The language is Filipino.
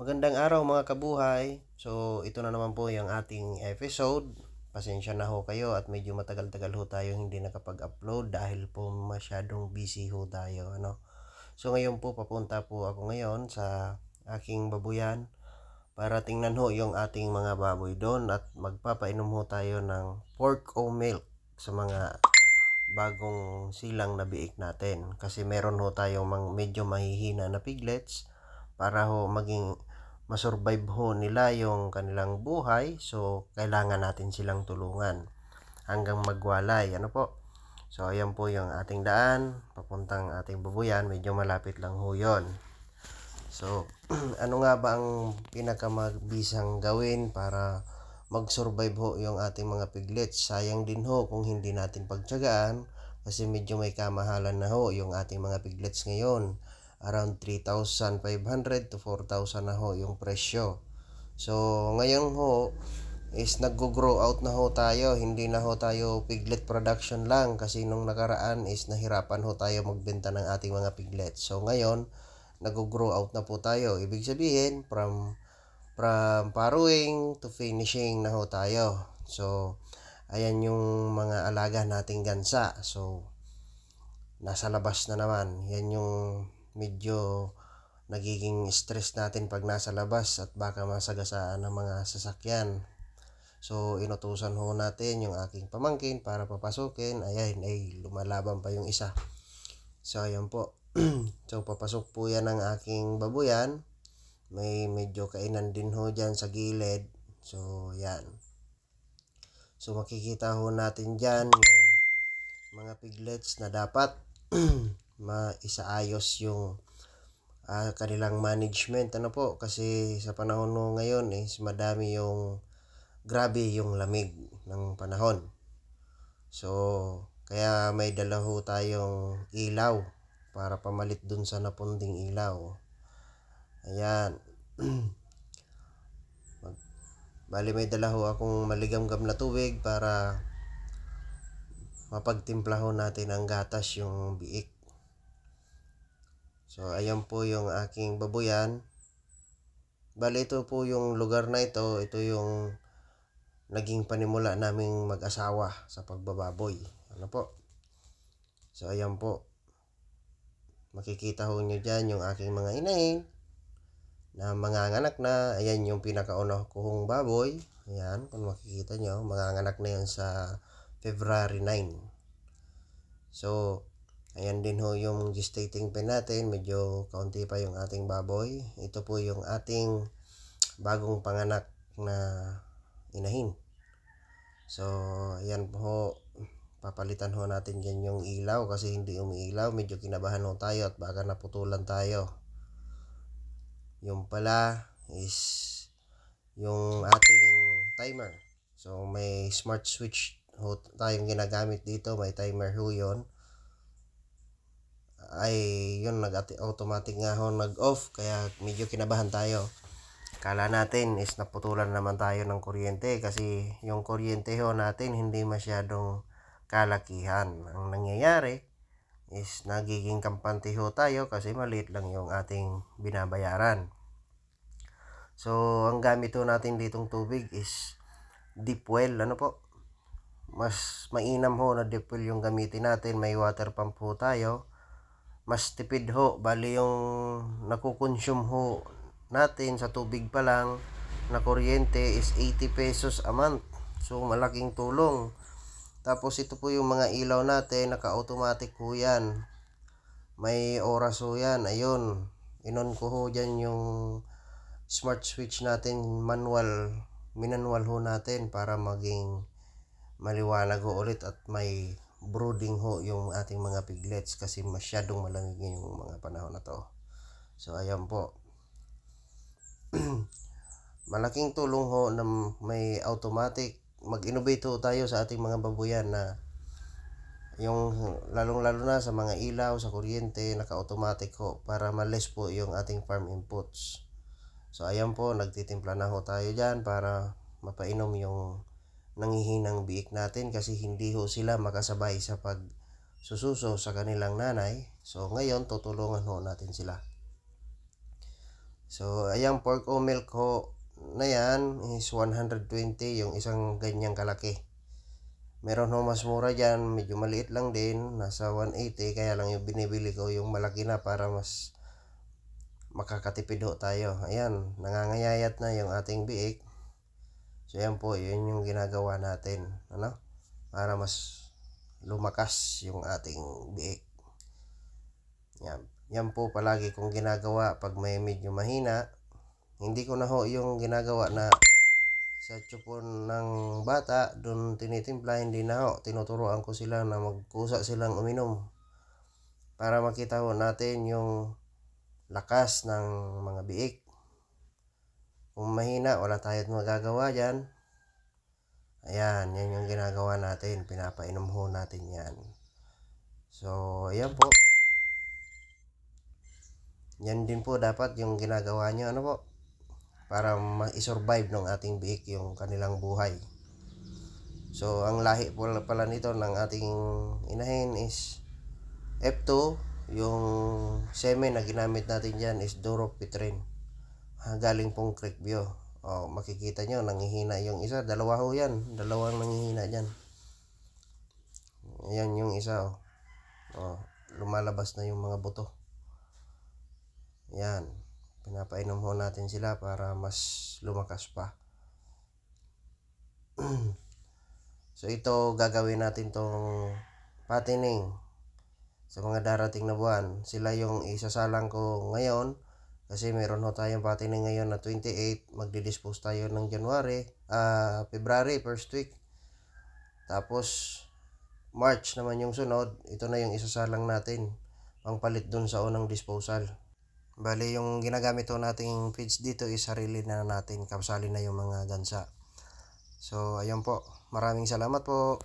Magandang araw mga kabuhay. So, ito na naman po yung ating episode. Pasensya na ho kayo at medyo matagal-tagal ho tayo hindi nakapag-upload dahil po masyadong busy ho tayo. Ano? So, ngayon po papunta po ako ngayon sa aking babuyan para tingnan ho yung ating mga baboy doon at magpapainom ho tayo ng pork o milk sa mga bagong silang na biik natin. Kasi meron ho tayong mang- medyo mahihina na piglets para ho maging masurvive ho nila yung kanilang buhay. So, kailangan natin silang tulungan hanggang magwalay. Ano po? So, ayan po yung ating daan. Papuntang ating babuyan. Medyo malapit lang ho yun. So, ano nga ba ang pinakamabisang gawin para mag-survive ho yung ating mga piglets? Sayang din ho kung hindi natin pagtsagaan kasi medyo may kamahalan na ho yung ating mga piglets ngayon around 3,500 to 4,000 na ho yung presyo. So, ngayon ho is nag-grow out na ho tayo. Hindi na ho tayo piglet production lang kasi nung nakaraan is nahirapan ho tayo magbenta ng ating mga piglets. So, ngayon nag-grow out na po tayo. Ibig sabihin from from paruing to finishing na ho tayo. So, ayan yung mga alaga nating gansa. So, nasa labas na naman. Yan yung medyo nagiging stress natin pag nasa labas at baka masagasaan ng mga sasakyan. So, inutusan ho natin yung aking pamangkin para papasukin. Ayan, ay lumalaban pa yung isa. So, ayan po. so, papasok po yan ng aking babuyan. May medyo kainan din ho dyan sa gilid. So, yan. So, makikita ho natin dyan yung mga piglets na dapat maisaayos yung ah, kanilang management. Ano po kasi sa panahon mo ngayon is madami yung grabe yung lamig ng panahon. So kaya may dala ho tayong ilaw para pamalit dun sa napunding ilaw. Ayan. Bali may dala ho akong maligamgam na tubig para mapagtimpla ho natin ang gatas yung biik So, ayan po yung aking babuyan. Bali, ito po yung lugar na ito. Ito yung naging panimula naming mag-asawa sa pagbababoy. Ano po? So, ayan po. Makikita ho nyo dyan yung aking mga inahin na mga anak na. Ayan yung pinakauna kong baboy. Ayan, kung makikita nyo, mga anak na yan sa February 9. So, Ayan din ho yung gestating pen natin. Medyo kaunti pa yung ating baboy. Ito po yung ating bagong panganak na inahin. So, ayan po. Papalitan ho natin dyan yung ilaw kasi hindi umiilaw. Medyo kinabahan ho tayo at baka naputulan tayo. Yung pala is yung ating timer. So, may smart switch ho tayong ginagamit dito. May timer ho yun ay yun nag automatic nga ho nag off kaya medyo kinabahan tayo. Kala natin is naputulan naman tayo ng kuryente kasi yung kuryente ho natin hindi masyadong kalakihan. Ang nangyayari is nagiging kampante ho tayo kasi maliit lang yung ating binabayaran. So ang gamit ho natin ditong tubig is deep well ano po? Mas mainam ho na deep well yung gamitin natin may water pump ho tayo mas tipid ho. Bali yung nakukonsume ho natin sa tubig pa lang na kuryente is 80 pesos a month. So malaking tulong. Tapos ito po yung mga ilaw natin, naka-automatic ho yan. May oras ho yan. Ayun, inon ko ho dyan yung smart switch natin, manual, minanual ho natin para maging maliwanag ho ulit at may brooding ho yung ating mga piglets kasi masyadong malamig ngayong mga panahon na to. So ayan po. Malaking tulong ho na may automatic mag-innovate tayo sa ating mga babuyan na yung lalong-lalo na sa mga ilaw, sa kuryente, naka-automatic ho para males po yung ating farm inputs. So ayan po, nagtitimpla na ho tayo dyan para mapainom yung nangihinang biik natin kasi hindi ho sila makasabay sa pag sususo sa kanilang nanay. So ngayon tutulungan ho natin sila. So, ayan pork o milk ho na yan is 120 yung isang ganyang kalaki. Meron ho mas mura dyan, medyo maliit lang din, nasa 180, kaya lang yung binibili ko yung malaki na para mas makakatipid ho tayo. Ayan, nangangayayat na yung ating biik. So, yan po, yun yung ginagawa natin, ano? Para mas lumakas yung ating biik. Yan. Yan po palagi kong ginagawa pag may medyo mahina. Hindi ko na ho yung ginagawa na sa tsupon ng bata, doon tinitimpla, hindi na ho. Tinuturoan ko sila na magkusa silang uminom. Para makita ho natin yung lakas ng mga biik. Kung mahina, wala tayong magagawa dyan. Ayan, yan yung ginagawa natin. Pinapainom ho natin yan. So, ayan po. Yan din po dapat yung ginagawa nyo. Ano po? Para ma-survive ng ating biik yung kanilang buhay. So, ang lahi po pala nito ng ating inahin is F2. Yung semen na ginamit natin dyan is Duropitrin. Ah, galing pong Creekview. O, makikita nyo, nangihina yung isa. Dalawa ho yan. Dalawang nangihina dyan. Ayan yung isa. Oh. Oh, lumalabas na yung mga buto. Yan. Pinapainom ho natin sila para mas lumakas pa. so ito gagawin natin tong patining sa mga darating na buwan. Sila yung isasalang ko ngayon kasi meron ho tayong patining ngayon na 28. Magdi-dispose tayo ng January, ah February first week. Tapos March naman yung sunod, ito na yung isasalang natin. Pangpalit dun sa unang disposal. Bali, yung ginagamit ho nating feeds dito is sarili na natin. Kapsali na yung mga gansa. So, ayun po. Maraming salamat po.